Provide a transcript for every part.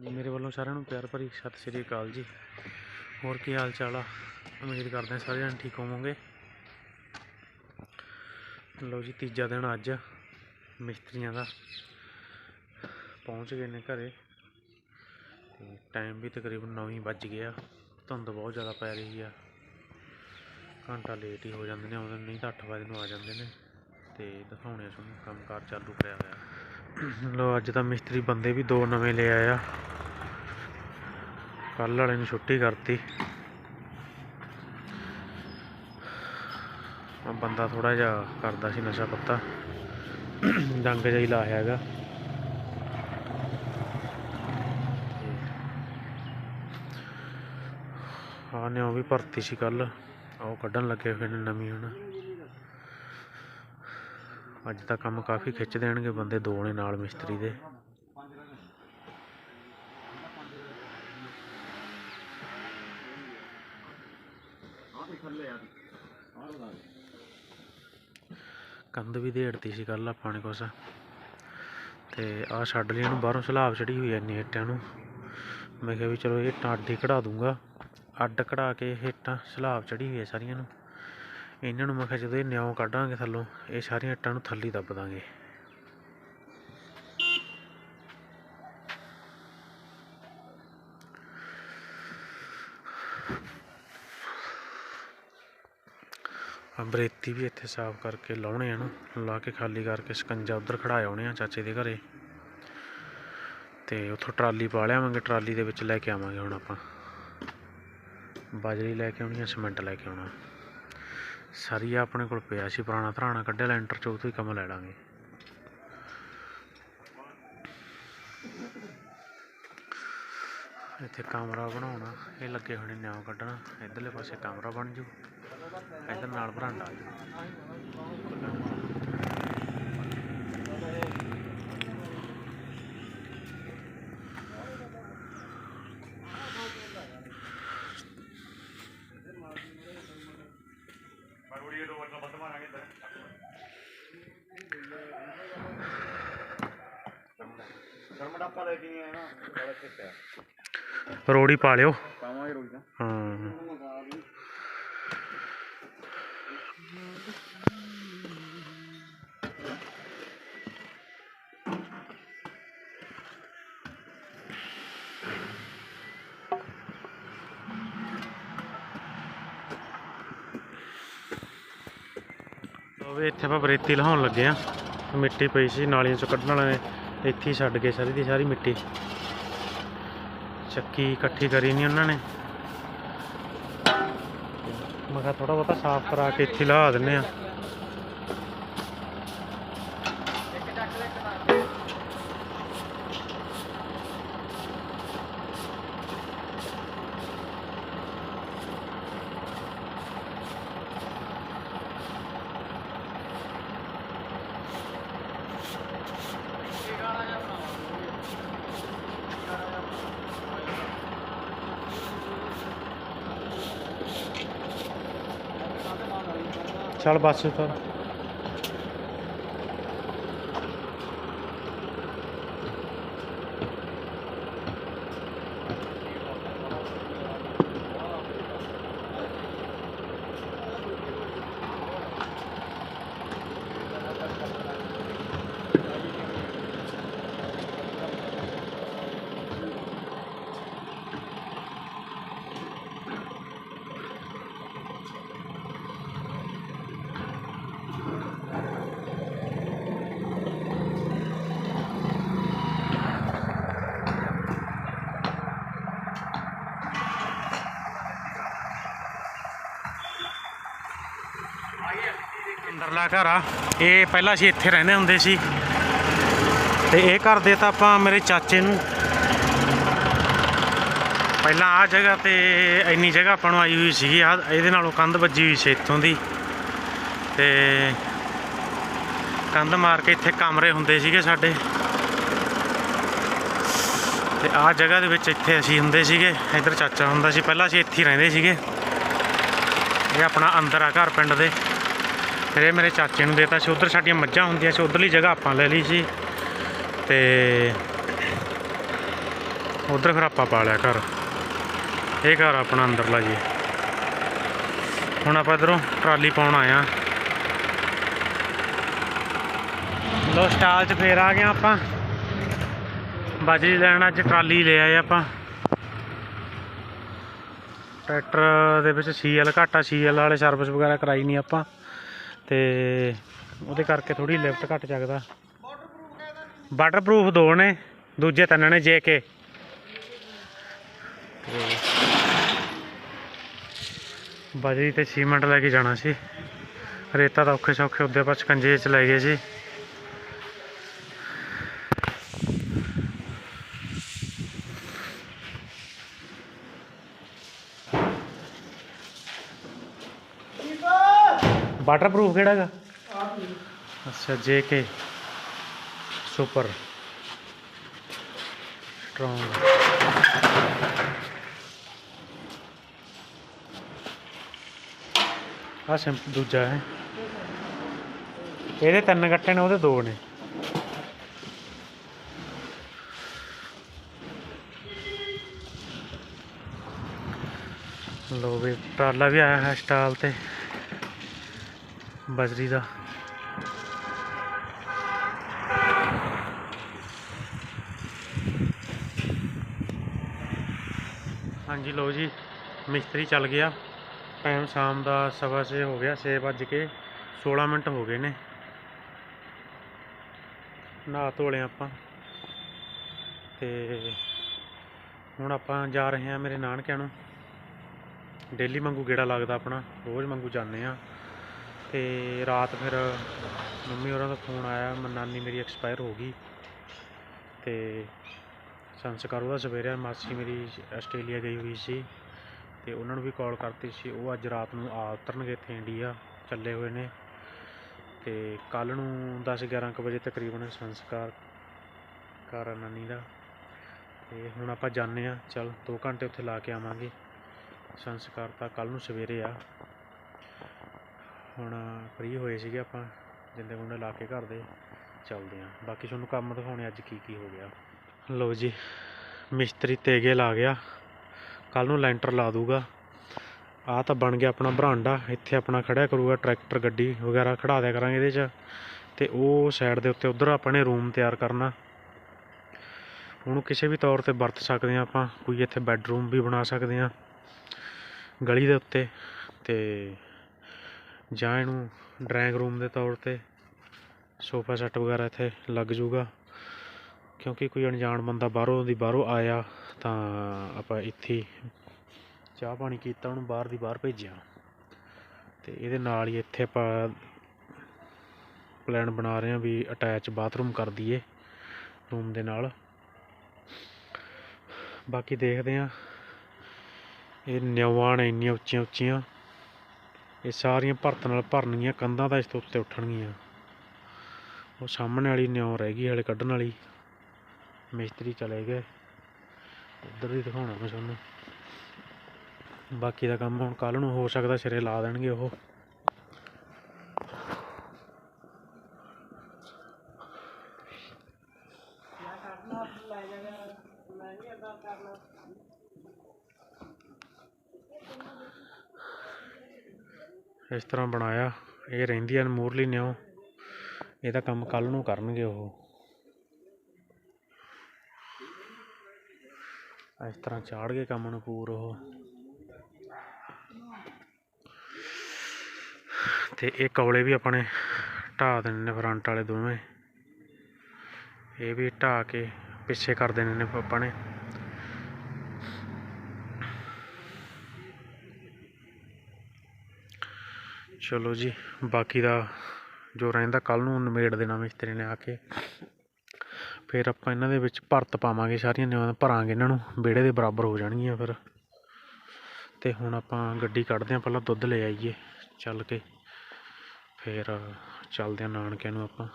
ਜੀ ਮੇਰੇ ਵੱਲੋਂ ਸਾਰਿਆਂ ਨੂੰ ਪਿਆਰ ਭਰੀ ਸਤਿ ਸ਼੍ਰੀ ਅਕਾਲ ਜੀ। ਹੋਰ ਕੀ ਹਾਲ ਚਾਲ ਆ? ਉਮੀਦ ਕਰਦੇ ਹਾਂ ਸਾਰੇ ਜਣ ਠੀਕ ਹੋਵੋਗੇ। ਲਓ ਜੀ, ਤੀਜਾ ਦਿਨ ਅੱਜ ਮਿਸਤਰੀਆਂ ਦਾ ਪਹੁੰਚ ਗਏ ਨੇ ਘਰੇ। ਤੇ ਟਾਈਮ ਵੀ ਤਕਰੀਬਨ 9 ਵੱਜ ਗਿਆ। ਧੁੰਦ ਬਹੁਤ ਜ਼ਿਆਦਾ ਪੈ ਰਹੀ ਆ। ਘੰਟਾ ਲੇਟ ਹੀ ਹੋ ਜਾਂਦੇ ਨੇ, ਆਉਂਦੇ ਨਹੀਂ ਤਾਂ 8 ਵਜੇ ਨੂੰ ਆ ਜਾਂਦੇ ਨੇ। ਤੇ ਦਿਖਾਉਣੇ ਤੁਹਾਨੂੰ, ਕੰਮਕਾਰ ਚਾਲੂ ਕਰਿਆ ਹੋਇਆ। ਲੋ ਅੱਜ ਤਾਂ ਮਿਸਤਰੀ ਬੰਦੇ ਵੀ ਦੋ ਨਵੇਂ ਲੈ ਆਇਆ ਕੱਲ ਵਾਲੇ ਨੂੰ ਛੁੱਟੀ ਕਰਤੀ। ਆ ਬੰਦਾ ਥੋੜਾ ਜਿਹਾ ਕਰਦਾ ਸੀ ਨਸ਼ਾ ਪੱਤਾ। ਡੰਗ ਜਿਹਾ ਹੀ ਲਾਇਆ ਹੈਗਾ। ਆ ਨੇ ਉਹ ਵੀ ਭਰਤੀ ਸੀ ਕੱਲ ਉਹ ਕੱਢਣ ਲੱਗੇ ਫਿਰ ਨੇ ਨਵੀਂ ਹੁਣ। ਅੱਜ ਤਾਂ ਕੰਮ ਕਾਫੀ ਖਿੱਚ ਦੇਣਗੇ ਬੰਦੇ, ਦੋ ਨੇ ਨਾਲ ਮਿਸਤਰੀ ਦੇ। ਕੰਧ ਵੀ ਦੇੜਤੀ ਸੀ ਕੱਲ ਆਪਾਂ ਨੇ ਕੁਛ। ਤੇ ਆ ਛੱਡ ਲਈ ਇਹਨੂੰ, ਬਾਹਰੋਂ ਸਲਾਬ ਚੜੀ ਹੋਈ ਐ ਇੰਨੀ ਇੱਟਾਂ ਨੂੰ। ਮੈਂ ਕਿਹਾ ਵੀ ਚਲੋ ਇਹ ਇੱਟਾਂ ਅੱਡ ਹੀ ਕਢਾ ਦੂੰਗਾ। ਅੱਡ ਕਢਾ ਕੇ ਇਹ ਸਲਾਬ ਚੜੀ ਹੋਈ ਐ ਸਾਰੀਆਂ ਨੂੰ। ਇਹਨਾਂ ਨੂੰ ਮੈਂ ਕਿਹਾ ਜਦੋਂ ਇਹ ਨਿਉ ਕੱਢਾਂਗੇ ਥੱਲੋਂ, ਇਹ ਸਾਰੀਆਂ ਇੱਟਾਂ ਨੂੰ ਥੱਲੇ ਦੱਬ ਦਾਂਗੇ। ਆ ਵੀ ਇੱਥੇ ਸਾਫ਼ ਕਰਕੇ ਲਾਉਣੇ ਆ ਨਾ, ਲਾ ਕੇ ਖਾਲੀ ਕਰਕੇ ਸਕੰਜਾ ਉਧਰ ਖੜਾਏ ਆਉਣੇ ਆ ਚਾਚੇ ਦੇ ਘਰੇ। ਤੇ ਉੱਥੋਂ ਟਰਾਲੀ ਪਾ ਲਿਆਵਾਂਗੇ, ਟਰਾਲੀ ਦੇ ਵਿੱਚ ਲੈ ਕੇ ਆਵਾਂਗੇ ਹੁਣ ਆਪਾਂ। ਬਾਜਰੀ ਲੈ ਕੇ ਆਉਣੀ ਆ, ਸੀਮੈਂਟ ਲੈ ਕੇ ਆਉਣਾ। ਸਰੀਆ ਆਪਣੇ ਕੋਲ ਪਿਆ ਸੀ, ਪੁਰਾਣਾ ਧਰਾਣਾ ਕੱਢਿਆ, ਲੈਂਟਰ ਚ ਉਹ ਤੋਂ ਹੀ ਕੰਮ ਲੈ ਲਾਂਗੇ। ਇੱਥੇ ਕਮਰਾ ਬਣਾਉਣਾ, ਇਹ ਲੱਗੇ ਹੋਣੇ ਨਿਆਉ ਕੱਢਣਾ, ਇਧਰਲੇ ਪਾਸੇ ਕਮਰਾ ਬਣ ਜੂ, ਇਧਰ ਨਾਲ ਬਰਾਂਡਾ ਆ ਜੂ ਗਰਮਡਾਪਾ ਲੈ ਕੇ ਨਹੀਂ ਆਇਆ ਨਾ ਬੜਾ ਚਿੱਟ ਹੈ ਰੋੜੀ ਪਾ ਲਿਓ। ਪਾਵਾਂਗੇ ਰੋਈ ਦਾ ਹਾਂ। ਉਹ ਵੀ ਇੱਥੇ ਆਪਾਂ ਬਰੇਤੀ ਲਹਾਉਣ ਲੱਗੇ ਆ ਮਿੱਟੀ ਪਈ ਸੀ, ਨਾਲੀਆਂ ਚੋਂ ਕੱਢਣ ਵਾਲੇ ਨੇ। ਇੱਥੇ ਹੀ ਛੱਡ ਗਏ ਸਾਰੀ ਦੀ ਸਾਰੀ ਮਿੱਟੀ। ਚੱਕੀ ਇਕੱਠੀ ਕਰੀ ਨਹੀਂ ਉਹਨਾਂ ਨੇ। ਮੈਂ ਕਿਹਾ ਥੋੜਾ ਬਹੁਤਾ ਸਾਫ਼ ਕਰਾ ਕੇ ਇੱਥੇ ਲਾ ਦਿੰਨੇ ਆ ਚੱਲ ਬੱਸ ਉਤਰ ਅੰਦਰਲਾ ਘਰ ਆ। ਇਹ ਪਹਿਲਾਂ ਅਸੀਂ ਇੱਥੇ ਰਹਿੰਦੇ ਹੁੰਦੇ ਸੀ। ਤੇ ਇਹ ਘਰ ਦੇ ਤਾਂ ਆਪਾਂ ਮੇਰੇ ਚਾਚੇ ਨੂੰ ਪਹਿਲਾਂ ਆ ਜਗ੍ਹਾ ਤੇ ਇੰਨੀ ਜਗ੍ਹਾ ਆਪਾਂ ਨੂੰ ਆਈ ਹੋਈ ਸੀਗੀ। ਆ ਇਹਦੇ ਨਾਲੋਂ ਕੰਧ ਵੱਜੀ ਹੋਈ ਸੀ ਇੱਥੋਂ ਦੀ। ਤੇ ਕੰਧ ਮਾਰ ਕੇ ਇੱਥੇ ਕਮਰੇ ਹੁੰਦੇ ਸੀਗੇ ਸਾਡੇ। ਤੇ ਆ ਜਗ੍ਹਾ ਦੇ ਵਿੱਚ ਇੱਥੇ ਅਸੀਂ ਹੁੰਦੇ ਸੀਗੇ। ਇੱਧਰ ਚਾਚਾ ਹੁੰਦਾ ਸੀ। ਪਹਿਲਾਂ ਅਸੀਂ ਇੱਥੇ ਹੀ ਰਹਿੰਦੇ ਸੀਗੇ। ਇਹ ਆਪਣਾ ਅੰਦਰ ਆ ਘਰ ਪਿੰਡ ਦੇ। ਫਿਰ ਇਹ ਮੇਰੇ ਚਾਚੇ ਨੂੰ ਦੇਤਾ ਸੀ। ਉਧਰ ਸਾਡੀਆਂ ਮੱਝਾਂ ਹੁੰਦੀਆਂ ਸੀ, ਉਧਰਲੀ ਜਗ੍ਹਾ ਆਪਾਂ ਲੈ ਲਈ ਸੀ। ਤੇ ਉਧਰ ਫਿਰ ਆਪਾਂ ਪਾ ਲਿਆ ਘਰ। ਇਹ ਘਰ ਆਪਣਾ ਅੰਦਰਲਾ ਜੀ। ਹੁਣ ਆਪਾਂ ਇਧਰੋਂ ਟਰਾਲੀ ਪਾਉਣ ਆਇਆ ਲੋ, ਸਟਾਲ 'ਚ ਫੇਰ ਆ ਗਏ ਆਪਾਂ। ਬਾਜਰੀ ਲੈਣ ਅੱਜ ਟਰਾਲੀ ਲੈ ਆਏ ਆਪਾਂ। ਟਰੈਕਟਰ ਦੇ ਵਿੱਚ ਸੀਐਲ, ਘੱਟ ਆ ਸੀਐਲ ਵਾਲੇ ਸਰਵਿਸ ਵਗੈਰਾ ਕਰਾਈ ਨਹੀਂ ਆਪਾਂ। ਤੇ ਉਹਦੇ ਕਰਕੇ ਥੋੜੀ ਲਿਫਟ ਘੱਟ ਚੱਕਦਾ। ਵਾਟਰਪ੍ਰੂਫ ਦੋ ਨੇ, ਦੂਜੇ ਤਿੰਨ ਨੇ ਜੇ ਕੇ। ਬਜਰੀ ਤੇ ਸੀਮੈਂਟ ਲੈ ਕੇ ਜਾਣਾ ਸੀ। ਰੇਤਾ ਤਾਂ ਔਖੇ ਸੌਖੇ ਉੱਦੇ ਬਸ ਕੰਜੇ ਚ ਲੈ ਗਏ ਸੀ। ਵਾਟਰਪ੍ਰੂਫ ਕਿਹੜਾ ਹੈਗਾ? ਅੱਛਾ ਜੇ ਕੇ ਸੁਪਰ ਸਟਰੋਂਗ ਆ ਸਿੰਪ ਦੂਜਾ ਹੈ। ਇਹਦੇ ਤਿੰਨ ਗੱਟੇ ਨੇ ਉਹਦੇ ਦੋ ਨੇ। ਲੋ ਵੀ ਟਰਾਲਾ ਵੀ ਆਇਆ ਹੈ ਸਟਾਲ ਤੇ। ਬਜਰੀ ਦਾ। ਹਾਂਜੀ ਲਓ ਜੀ, ਮਿਸਤਰੀ ਚੱਲ ਗਿਆ। ਟਾਈਮ ਸ਼ਾਮ ਦਾ ਸਵਾ ਛੇ ਹੋ ਗਿਆ, ਛੇ ਵੱਜ ਕੇ 16 ਮਿੰਟ ਹੋ ਗਏ ਨੇ। ਨਹਾ ਧੋਲੇ ਆਪਾਂ। ਤੇ ਹੁਣ ਆਪਾਂ ਜਾ ਰਹੇ ਹਾਂ ਮੇਰੇ ਨਾਨਕਿਆਂ ਨੂੰ। ਡੇਲੀ ਮੰਗੂ ਗੇੜਾ ਲੱਗਦਾ ਆਪਣਾ, ਰੋਜ਼ ਮੰਗੂ ਜਾਂਦੇ ਆ ਤੇ ਰਾਤ ਫਿਰ ਮੰਮੀ ਹੋਰਾਂ ਦਾ ਫੋਨ ਆਇਆ, ਮ- ਨਾਨੀ ਮੇਰੀ ਐਕਸਪਾਇਰ ਹੋ ਗਈ ਤੇ ਸੰਸਕਾਰ ਉਹਦਾ ਸਵੇਰੇ, ਮਾਸੀ ਮੇਰੀ ਆਸਟ੍ਰੇਲੀਆ ਗਈ ਹੋਈ ਸੀ ਤੇ ਉਹਨਾਂ ਨੂੰ ਵੀ ਕਾਲ ਕਰਤੀ ਸੀ। ਉਹ ਅੱਜ ਰਾਤ ਨੂੰ ਆ ਉਤਰਨਗੇ ਇੱਥੇ ਇੰਡੀਆ, ਚੱਲੇ ਹੋਏ ਨੇ ਤੇ ਕੱਲ ਨੂੰ 10 11 ਕੁ ਵਜੇ ਤਕਰੀਬਨ ਸੰਸਕਾਰ ਘਰ ਨਾਨੀ ਦਾ ਤੇ ਹੁਣ ਆਪਾਂ ਜਾਂਦੇ ਆ ਚਲ 2 ਘੰਟੇ ਉੱਥੇ ਲਾ ਕੇ ਆਵਾਂਗੇ। ਸੰਸਕਾਰ ਤਾਂ ਕੱਲ ਨੂੰ ਸਵੇਰੇ ਆ। ਹੁਣ ਫ੍ਰੀ ਹੋਏ ਸੀਗੇ ਆਪਾਂ, ਜਿੰਦੇ ਗੁੰਡੇ ਲਾ ਕੇ ਘਰ ਦੇ ਚੱਲਦੇ ਆ। ਬਾਕੀ ਤੁਹਾਨੂੰ ਕੰਮ ਦਿਖਾਉਣੇ ਅੱਜ ਕੀ ਕੀ ਹੋ ਗਿਆ। ਲਓ ਜੀ, ਮਿਸਤਰੀ ਤੇਗੇ ਲਾ ਗਿਆ। ਕੱਲ ਨੂੰ ਲੈਂਟਰ ਲਾ ਦੂਗਾ। ਆ ਤਾਂ ਬਣ ਗਿਆ ਆਪਣਾ ਬਰਾਂਡਾ। ਇੱਥੇ ਆਪਣਾ ਖੜਿਆ ਕਰੂਗਾ, ਟਰੈਕਟਰ, ਗੱਡੀ ਵਗੈਰਾ ਖੜਾ ਦਿਆ ਕਰਾਂਗੇ ਇਹਦੇ 'ਚ। ਤੇ ਉਹ ਸਾਈਡ ਦੇ ਉੱਤੇ ਉਧਰ ਆਪਾਂ ਨੇ ਰੂਮ ਤਿਆਰ ਕਰਨਾ। ਉਹਨੂੰ ਕਿਸੇ ਵੀ ਤੌਰ ਤੇ ਵਰਤ ਸਕਦੇ ਆ ਆਪਾਂ। ਕੋਈ ਇੱਥੇ ਬੈੱਡਰੂਮ ਵੀ ਬਣਾ ਸਕਦੇ ਆ। ਗਲੀ ਦੇ ਉੱਤੇ। ਤੇ ਜਾਂ ਇਹਨੂੰ ਡਰਾਇੰਗ ਰੂਮ ਦੇ ਤੌਰ ਤੇ ਸੋਫਾ ਸੈੱਟ ਵਗੈਰਾ ਇੱਥੇ ਲੱਗ ਜੂਗਾ ਕਿਉਂਕਿ ਕੋਈ ਅਣਜਾਣ ਬੰਦਾ ਬਾਹਰੋਂ ਦੀ ਬਾਹਰੋਂ ਆਇਆ ਤਾਂ ਆਪਾਂ ਇੱਥੇ ਚਾਹ ਪਾਣੀ ਕੀਤਾ, ਉਹਨੂੰ ਬਾਹਰ ਦੀ ਬਾਹਰ ਭੇਜਿਆ। ਤੇ ਇਹਦੇ ਨਾਲ ਹੀ ਇੱਥੇ ਆਪਾਂ ਪਲਾਨ ਬਣਾ ਰਹੇ ਹਾਂ ਵੀ ਅਟੈਚ ਬਾਥਰੂਮ ਕਰ ਦਈਏ ਰੂਮ ਦੇ ਨਾਲ। ਬਾਕੀ ਦੇਖਦੇ ਹਾਂ, ਇਹ ਨਿਉਆਂ ਨੇ ਇੰਨੀਆਂ ਉੱਚੀਆਂ ਉੱਚੀਆਂ ਇਹ ਸਾਰੀਆਂ ਭਰਤ ਨਾਲ ਭਰਨਗੀਆਂ ਕੰਧਾਂ ਤਾਂ ਇਸ ਤੋਂ ਉੱਤੇ ਉੱਠਣਗੀਆਂ। ਉਹ ਸਾਹਮਣੇ ਵਾਲੀ ਨਿਉ ਰਹਿ ਗਈ ਹਲੇ ਕੱਢਣ ਵਾਲੀ। ਮਿਸਤਰੀ ਚਲੇ ਗਏ। ਉੱਧਰ ਹੀ ਦਿਖਾਉਣਾ ਮੈਂ ਤੁਹਾਨੂੰ। ਬਾਕੀ ਦਾ ਕੰਮ ਹੁਣ ਕੱਲ ਨੂੰ ਹੋ ਸਕਦਾ ਸਿਰੇ ਲਾ ਦੇਣਗੇ ਉਹ। ਇਸ ਤਰ੍ਹਾਂ ਬਣਾਇਆ। ਇਹ ਰਹਿੰਦੀਆਂ ਨੇ ਮੂਰਲੀ ਨਿਉ। ਇਹਦਾ ਕੰਮ ਕੱਲ੍ਹ ਨੂੰ ਕਰਨਗੇ ਉਹ। ਇਸ ਤਰ੍ਹਾਂ ਚਾੜ ਕੇ ਕੰਮ ਨੂੰ ਪੂਰ ਉਹ। ਤੇ ਇਹ ਕੌਲੇ ਵੀ ਆਪਣੇ ਢਾਹ ਦੇਣੇ ਨੇ ਫਰੰਟ ਵਾਲੇ ਦੋਵੇਂ। ਇਹ ਵੀ ਢਾਹ ਕੇ ਪਿੱਛੇ ਕਰ ਦੇਣੇ ਨੇ ਆਪਾਂ ਨੇ। ਚਲੋ ਜੀ, ਬਾਕੀ ਦਾ ਜੋ ਰਹਿੰਦਾ ਕੱਲ ਨੂੰ ਨਿਮੇੜ ਦੇਣਾ ਮਿਸਤਰੀ ਨੇ ਆ ਕੇ। ਫਿਰ ਆਪਾਂ ਇਹਨਾਂ ਦੇ ਵਿੱਚ ਭਰਤ ਪਾਵਾਂਗੇ, ਸਾਰੀਆਂ ਨਿਵਾਂ ਭਰਾਂਗੇ ਇਹਨਾਂ ਨੂੰ, ਵਿਹੜੇ ਦੇ ਬਰਾਬਰ ਹੋ ਜਾਣਗੀਆਂ ਫਿਰ। ਤੇ ਹੁਣ ਆਪਾਂ ਗੱਡੀ ਕੱਢਦੇ ਹਾਂ, ਪਹਿਲਾਂ ਦੁੱਧ ਲੈ ਆਈਏ, ਚੱਲ ਕੇ। ਫਿਰ ਚੱਲਦੇ ਹਾਂ ਨਾਨਕਿਆਂ ਨੂੰ ਆਪਾਂ।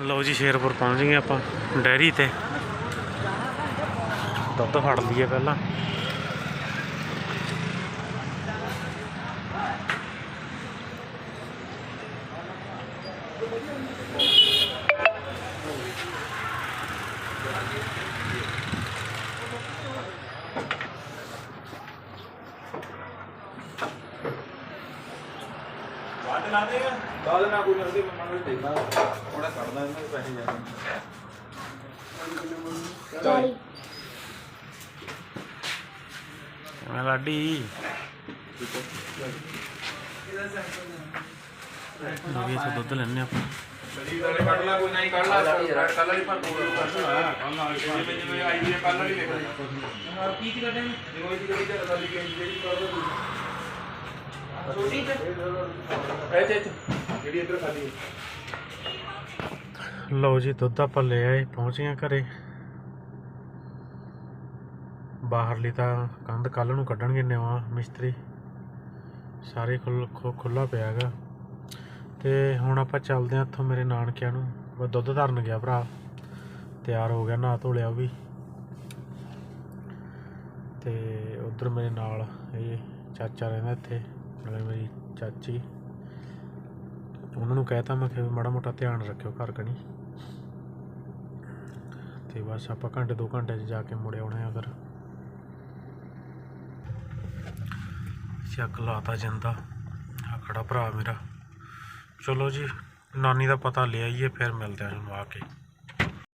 ਲਓ ਜੀ, ਸ਼ੇਰਪੁਰ ਪਹੁੰਚ ਗਏ ਆਪਾਂ, ਡੈਰੀ ਤੇ। ਦੁੱਧ ਫੜ ਲਈਏ ਪਹਿਲਾਂ। ਲਾ ਦੇਗਾ ਲਾ ਦੇਣਾ ਕੋਈ ਨਾ ਉਹਦੇ ਮੈਂ ਮਨ ਦੇਖਦਾ। ਉਹਦਾ ਕੱਢਦਾ ਇਹਨਾਂ ਦੇ ਪੈਸੇ ਜਾ ਚਾਲੀ। ਮੈਂ ਲਾਡੀ? ਨਵੀਂ ਤੋਂ ਦੁੱਧ ਲੈਣੇ ਆਪਾਂ। ਕੱਢ ਲਾ ਕੋਈ ਨਹੀਂ ਕੱਢ ਲਾ। ਕੱਲ ਵਾਲੀ ਪਰ ਕੋਲ ਕੱਢ ਲਾ। ਜਿਵੇਂ ਜਿਵੇਂ ਆਈ ਦੀ ਕੱਲ ਵਾਲੀ ਲਿਖ ਦੇ ਕੀ ਕੀ ਕੱਢੇ ਜਿਵੇਂ ਦੀ ਗੱਡੀ ਤੇ ਖਾਲੀ ਗਈ ਜਿਹੜੀ ਕਰ ਲਓ ਜੀ ਦੁੱਧ ਆਪਾਂ ਲੈ ਆਏ ਪਹੁੰਚ ਗਏ ਘਰੇ। ਬਾਹਰਲੀ ਤਾਂ ਕੰਧ ਕੱਲ ਨੂੰ ਕੱਢਣਗੇ ਨਵਾਂ ਮਿਸਤਰੀ। ਸਾਰੇ ਖੁੱਲ ਖੁੱਲਾ ਪਿਆ ਹੈਗਾ। ਤੇ ਹੁਣ ਆਪਾਂ ਚੱਲਦੇ ਹਾਂ ਇੱਥੋਂ ਮੇਰੇ ਨਾਨਕਿਆਂ ਨੂੰ। ਮੈਂ ਦੁੱਧ ਧਰਨ ਗਿਆ ਭਰਾ। ਤਿਆਰ ਹੋ ਗਿਆ ਨਹਾ ਧੋ ਲਿਆ ਉਹ ਵੀ। ਤੇ ਉਧਰ ਮੇਰੇ ਨਾਲ ਇਹ ਚਾਚਾ ਰਹਿੰਦਾ ਇੱਥੇ। ਨਾਲੇ ਮੇਰੀ ਚਾਚੀ, ਉਹਨਾਂ ਨੂੰ ਕਹਿਤਾ ਮੈਂ ਕਿ ਮਾੜਾ ਮੋਟਾ ਧਿਆਨ ਰੱਖਿਓ ਘਰ ਕਣੀ। ਤੇ ਬਸ ਆਪਾਂ ਘੰਟੇ ਦੋ ਘੰਟੇ 'ਚ ਜਾ ਕੇ ਮੁੜੇ ਆਉਣੇ ਆ ਫਿਰ ਚੱਕ ਲਾਤਾ ਜਿੰਦਾ ਆ ਖੜਾ ਭਰਾ ਮੇਰਾ। ਚਲੋ ਜੀ, ਨਾਨੀ ਦਾ ਪਤਾ ਲੈ ਆਈਏ, ਫਿਰ ਮਿਲਦੇ ਆ ਤੁਹਾਨੂੰ ਆ ਕੇ।